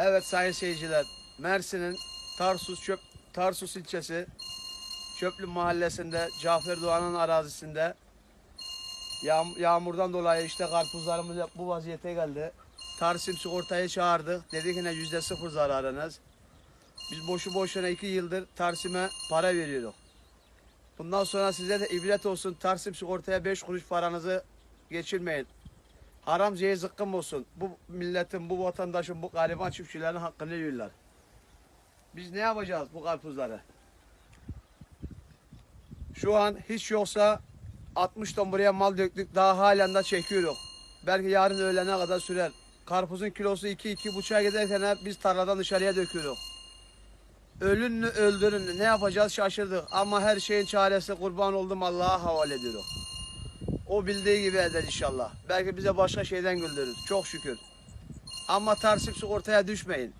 Evet sayın seyirciler, Mersin'in Tarsus Çöp Tarsus ilçesi Çöplü mahallesinde Cafer Doğan'ın arazisinde yağ- yağmurdan dolayı işte karpuzlarımız bu vaziyete geldi. Tarsim sigortayı çağırdık. Dedik yine yüzde sıfır zararınız. Biz boşu boşuna iki yıldır Tarsim'e para veriyoruz. Bundan sonra size de ibret olsun. Tarsim sigortaya beş kuruş paranızı geçirmeyin. Zehir zıkkım olsun. Bu milletin, bu vatandaşın, bu gariban çiftçilerin hakkını yiyorlar. Biz ne yapacağız bu karpuzları? Şu an hiç yoksa 60 ton buraya mal döktük. Daha halen de çekiyoruz. Belki yarın öğlene kadar sürer. Karpuzun kilosu 2-2,5'a giderken biz tarladan dışarıya döküyoruz. Ölün öldürün ne yapacağız şaşırdık. Ama her şeyin çaresi kurban oldum Allah'a havale ediyoruz. O bildiği gibi eder inşallah. Belki bize başka şeyden güldürür. Çok şükür. Ama tarsip ortaya düşmeyin.